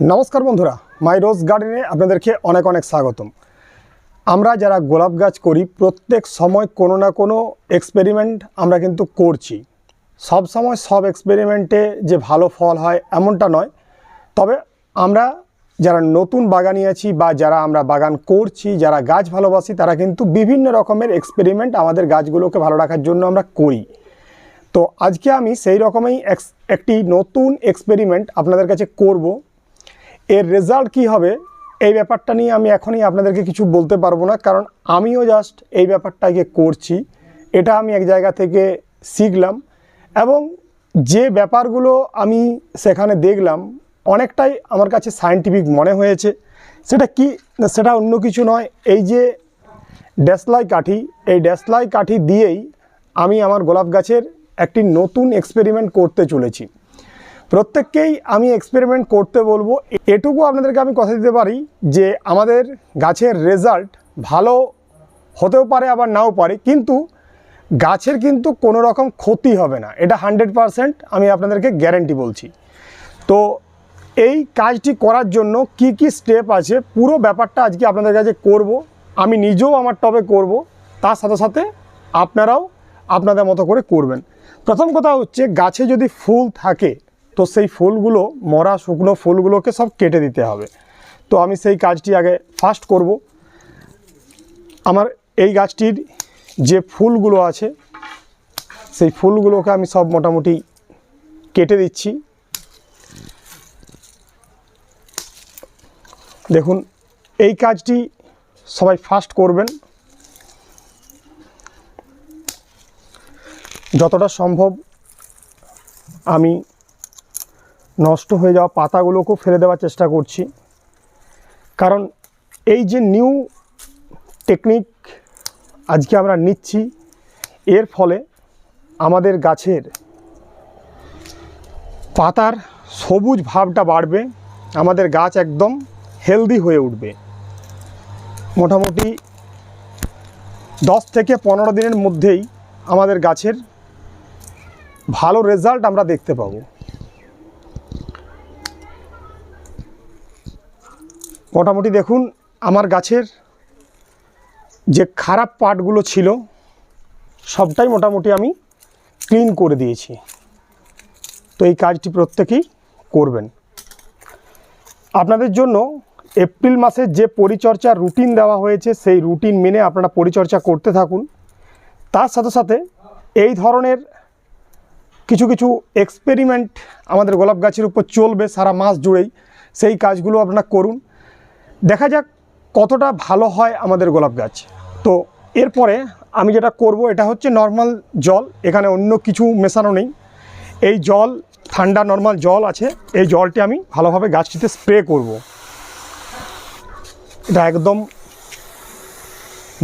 নমস্কার বন্ধুরা, মাই রোজ গার্ডেনে আপনাদেরকে অনেক অনেক স্বাগতম। আমরা যারা গোলাপ গাছ করি, প্রত্যেক সময় কোনো না কোনো এক্সপেরিমেন্ট আমরা কিন্তু করছি। সব সময় সব এক্সপেরিমেন্টে যে ভালো ফল হয় এমনটা নয়। তবে আমরা যারা নতুন বাগানি আছি বা যারা আমরা বাগান করছি, যারা গাছ ভালোবাসি, তারা কিন্তু বিভিন্ন রকমের এক্সপেরিমেন্ট আমাদের গাছগুলোকে ভালো রাখার জন্য আমরা করি। তো আজকে আমি সেই রকমই একটি নতুন এক্সপেরিমেন্ট আপনাদের কাছে করব। এর রেজাল্ট কি হবে? এই ব্যাপারটা নিয়ে আমি এখনই আপনাদেরকে কিছু বলতে পারব না, কারণ আমিও জাস্ট এই ব্যাপারটাকে করছি। এটা আমি এক জায়গা থেকে শিখলাম এবং যে ব্যাপারগুলো আমি সেখানে দেখলাম, অনেকটাই আমার কাছে সায়েন্টিফিক মনে হয়েছে। সেটা কি? সেটা অন্য কিছু নয়। এই যে ড্যাসলাই কাঠি, এই ড্যাসলাই কাঠি দিয়েই আমি আমার গোলাপ গাছের একটি নতুন এক্সপেরিমেন্ট করতে চলেছি। প্রত্যেককেই আমি এক্সপেরিমেন্ট করতে বলব। এটুকু আপনাদেরকে আমি কথা দিতে পারি যে আমাদের গাছের রেজাল্ট ভালো হতেও পারে, আবার নাও পারে। কিন্তু গাছের কিন্তু কোনো রকম ক্ষতি হবে না। এটা হান্ড্রেড পারসেন্ট আমি আপনাদেরকে গ্যারেন্টি বলছি। তো এই কাজটি করার জন্য কি কি স্টেপ আছে, পুরো ব্যাপারটা আজকে আপনাদের কাছে করব। আমি নিজেও আমার টবে করব। তার সাথে সাথে আপনারাও আপনাদের মতো করে করবেন। প্রথম কথা হচ্ছে, গাছে যদি ফুল থাকে তো সেই ফুলগুলো, মরা শুকনো ফুলগুলোকে সব কেটে দিতে হবে। তো আমি সেই কাজটি আগে ফার্স্ট করব। আমার এই গাছটির যে ফুলগুলো আছে, সেই ফুলগুলোকে আমি সব মোটামুটি কেটে দিচ্ছি। দেখুন, এই কাজটি সবাই ফার্স্ট করবেন। যতটা সম্ভব আমি নষ্ট হয়ে যাওয়া পাতাগুলোকেও ফেলে দেওয়ার চেষ্টা করছি। কারণ এই যে নিউ টেকনিক আজকে আমরা নিচ্ছি, এর ফলে আমাদের গাছের পাতার সবুজ ভাবটা বাড়বে, আমাদের গাছ একদম হেলদি হয়ে উঠবে। মোটামুটি দশ থেকে পনেরো দিনের মধ্যেই আমাদের গাছের ভালো রেজাল্ট আমরা দেখতে পাবো। মোটামুটি দেখুন, আমার গাছের যে খারাপ পার্টগুলো ছিল, সবটাই মোটামুটি আমি ক্লিন করে দিয়েছি। তো এই কাজটি প্রত্যেকেই করবেন। আপনাদের জন্য এপ্রিল মাসের যে পরিচর্যার রুটিন দেওয়া হয়েছে, সেই রুটিন মেনে আপনারা পরিচর্যা করতে থাকুন। তার সাথে সাথে এই ধরনের কিছু কিছু এক্সপেরিমেন্ট আমাদের গোলাপ গাছের উপর চলবে সারা মাস জুড়েই। সেই কাজগুলো আপনারা করুন। দেখা যাক কতটা ভালো হয় আমাদের গোলাপ গাছ। তো এরপরে আমি যেটা করব, এটা হচ্ছে নর্মাল জল। এখানে অন্য কিছু মেশানো নেই। এই জল, ঠান্ডা নর্মাল জল আছে। এই জলটি আমি ভালোভাবে গাছটিতে স্প্রে করব। এটা একদম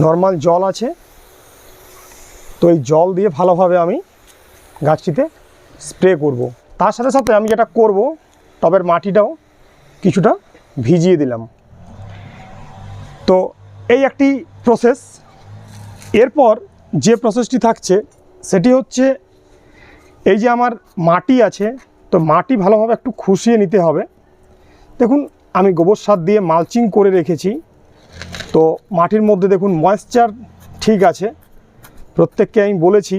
নর্মাল জল আছে। তো এই জল দিয়ে ভালোভাবে আমি গাছটিতে স্প্রে করব। তার সাথে সাথে আমি যেটা করব, টবের মাটিটাও কিছুটা ভিজিয়ে দিলাম। তো এই একটি প্রসেস এরপর যে প্রসেসটি থাকছে, সেটি হচ্ছে এই যে আমার মাটি আছে, তো মাটি ভালোভাবে একটু খুশিয়ে নিতে হবে। দেখুন, আমি গোবর সার দিয়ে মালচিং করে রেখেছি। তো মাটির মধ্যে দেখুন ময়েশ্চার ঠিক আছে। প্রত্যেককে আমি বলেছি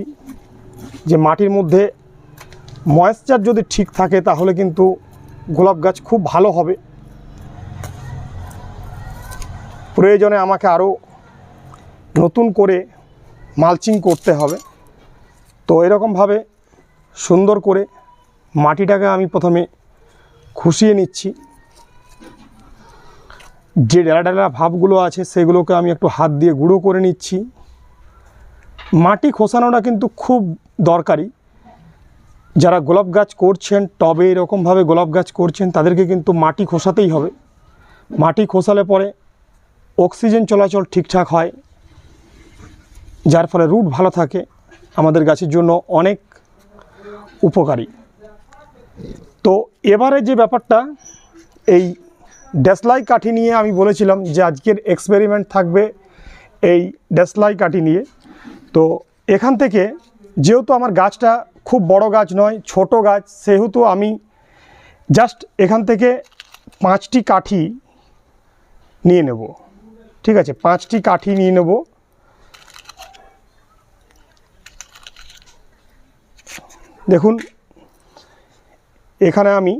যে মাটির মধ্যে ময়েশ্চার যদি ঠিক থাকে, তাহলে কিন্তু গোলাপ গাছ খুব ভালো হবে। প্রয়োজনে আমাকে আরও নতুন করে মালচিং করতে হবে। তো এরকমভাবে সুন্দর করে মাটিটাকে আমি প্রথমে খুশিয়ে নিচ্ছি। যে ডেলা ডেলা ভাবগুলো আছে সেগুলোকে আমি একটু হাত দিয়ে গুঁড়ো করে নিচ্ছি। মাটি খোসানোটা কিন্তু খুব দরকারি। যারা গোলাপ গাছ করছেন, টবে এরকমভাবে গোলাপ গাছ করছেন, তাদেরকে কিন্তু মাটি খোসাতেই হবে। মাটি খোসালে পরে অক্সিজেন চলাচল ঠিকঠাক হয়, যার ফলে রুট ভালো থাকে, আমাদের গাছের জন্য অনেক উপকারী। তো এবারে যে ব্যাপারটা, এই ড্যাসলাই কাঠি নিয়ে আমি বলেছিলাম যে আজকের এক্সপেরিমেন্ট থাকবে এই ড্যাসলাই কাঠি নিয়ে। তো এখান থেকে যেহেতু আমার গাছটা খুব বড় গাছ নয়, ছোট গাছ, সেহেতু আমি জাস্ট এখান থেকে পাঁচটি কাঠি নিয়ে নেব। ঠিক আছে, পাঁচটি কাঠি নিয়ে নেব। দেখুন, এখানে আমি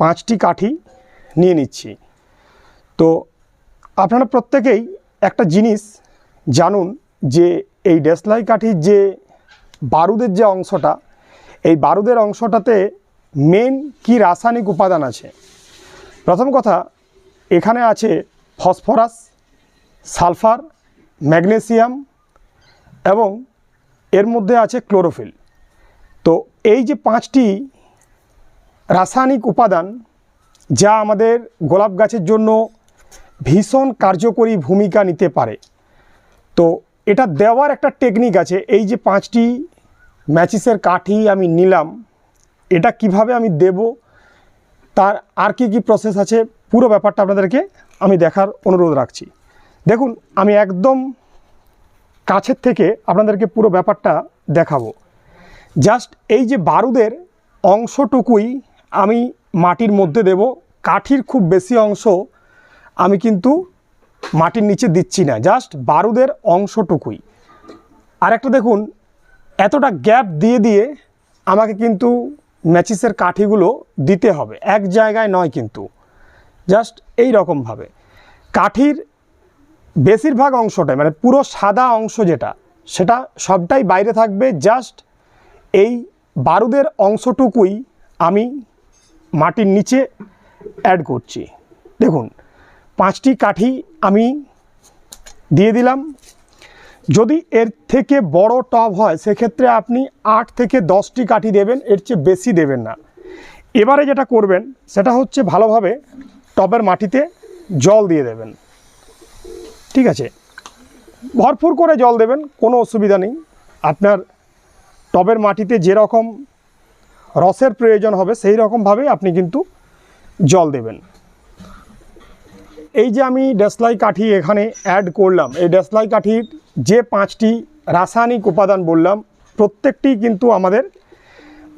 পাঁচটি কাঠি নিয়ে নিচ্ছি। তো আপনারা প্রত্যেকেই একটা জিনিস জানুন যে এই ডেসলাই কাঠির যে বারুদের যে অংশটা, এই বারুদের অংশটাতে মেন কি রাসায়নিক উপাদান আছে? প্রথম কথা, এখানে আছে ফসফরাস, সালফার, ম্যাগনেসিয়াম এবং এর মধ্যে আছে ক্লোরোফিল। তো এই যে পাঁচটি রাসায়নিক উপাদান যা আমাদের গোলাপ গাছের জন্য ভীষণ কার্যকরী ভূমিকা নিতে পারে, তো এটা দেওয়ার একটা টেকনিক আছে। এই যে পাঁচটি ম্যাচিসের কাঠি আমি নিলাম, এটা কীভাবে আমি দেব, তার আর কি কি প্রসেস আছে পুরো ব্যাপারটা আপনাদেরকে আমি দেখার অনুরোধ রাখছি। দেখুন, আমি একদম কাছের থেকে আপনাদেরকে পুরো ব্যাপারটা দেখাবো। জাস্ট এই যে বারুদের অংশটুকুই আমি মাটির মধ্যে দেব, কাঠির খুব বেশি অংশ আমি কিন্তু মাটির নিচে দিচ্ছি না, জাস্ট বারুদের অংশটুকুই। আর একটা দেখুন, এতটা গ্যাপ দিয়ে দিয়ে আমাকে কিন্তু ম্যাচিসের কাঠিগুলো দিতে হবে, এক জায়গায় নয় কিন্তু। জাস্ট এই রকমভাবে কাঠির বেশিরভাগ অংশটাই মানে পুরো সাদা অংশ যেটা, সেটা সবটাই বাইরে থাকবে। জাস্ট এই বারুদের অংশটুকুই আমি মাটির নিচে অ্যাড করছি। দেখুন, পাঁচটি কাঠি আমি দিয়ে দিলাম। যদি এর থেকে বড় টব হয়, সেক্ষেত্রে আপনি আট থেকে দশটি কাঠি দেবেন, এর চেয়ে বেশি দেবেন না। এবারে যেটা করবেন, সেটা হচ্ছে ভালোভাবে টবের মাটিতে জল দিয়ে দেবেন। ঠিক আছে? ভরপুর করে জল দেবেন, কোনো অসুবিধা নেই। আপনার টবের মাটিতে যেরকম রসের প্রয়োজন হবে, সেই রকমভাবে আপনি কিন্তু জল দেবেন। এই যে আমি ডেসলাই কাঠি এখানে অ্যাড করলাম, এই ডেসলাই কাঠির যে পাঁচটি রাসায়নিক উপাদান বললাম, প্রত্যেকটি কিন্তু আমাদের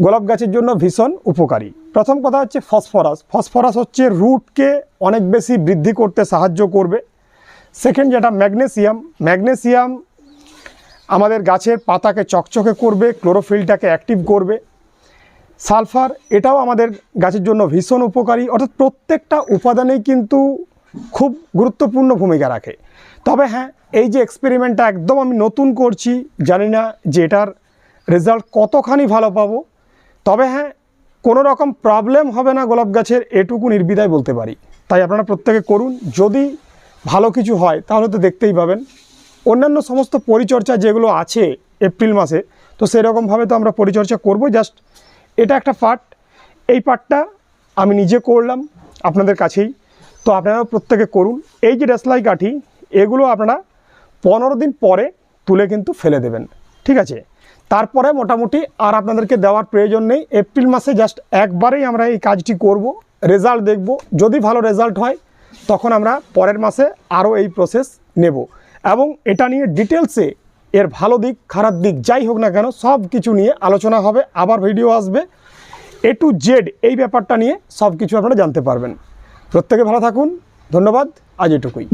গোলাপ গাছের জন্য ভীষণ উপকারী। প্রথম কথা হচ্ছে ফসফরাস। ফসফরাস হচ্ছে রুটকে অনেক বেশি বৃদ্ধি করতে সাহায্য করবে। সেকেন্ড যেটা, ম্যাগনেসিয়াম। ম্যাগনেসিয়াম আমাদের গাছের পাতাকে চকচকে করবে, ক্লোরোফিলটাকে অ্যাক্টিভ করবে। সালফার, এটাও আমাদের গাছের জন্য ভীষণ উপকারী। অর্থাৎ প্রত্যেকটা উপাদানেই কিন্তু খুব গুরুত্বপূর্ণ ভূমিকা রাখে। তবে হ্যাঁ এই যে এক্সপেরিমেন্টটা একদম আমি নতুন করছি, জানি না যে এটার রেজাল্ট কতখানি ভালো পাবো। তবে হ্যাঁ কোনো রকম প্রবলেম হবে না গোলাপ গাছের, এটুকু নির্বিধায় বলতে পারি। তাই আপনারা প্রত্যেকে করুন, যদি ভালো কিছু হয়, তাহলে তো দেখতেই পাবেন। অন্যান্য সমস্ত পরিচর্যা যেগুলো আছে এপ্রিল মাসে, তো সেরকমভাবে তো আমরা পরিচর্যা করব। জাস্ট এটা একটা পার্ট। এই পার্টটা আমি নিজে করলাম আপনাদের কাছেই। তো আপনারাও প্রত্যেকে করুন। এই যে ডেসলাই কাঠি, এগুলো আপনারা পনেরো দিন পরে তুলে কিন্তু ফেলে দেবেন। ঠিক আছে? তারপরে মোটামুটি আর আপনাদেরকে দেওয়ার প্রয়োজন নেই। এপ্রিল মাসে জাস্ট একবারেই আমরা এই কাজটি করব রেজাল্ট দেখব। যদি ভালো রেজাল্ট হয়, তখন আমরা পরের মাসে আরও এই প্রসেস নেব। এবং এটা নিয়ে ডিটেলসে এর ভালো দিক, খারাপ দিক, যাই হোক না কেন, সব কিছু নিয়ে আলোচনা হবে। আবার ভিডিও আসবে। এ টু জেড এই ব্যাপারটা নিয়ে সব কিছু আপনারা জানতে পারবেন। প্রত্যেকে ভালো থাকুন। ধন্যবাদ। আজ এটুকুই।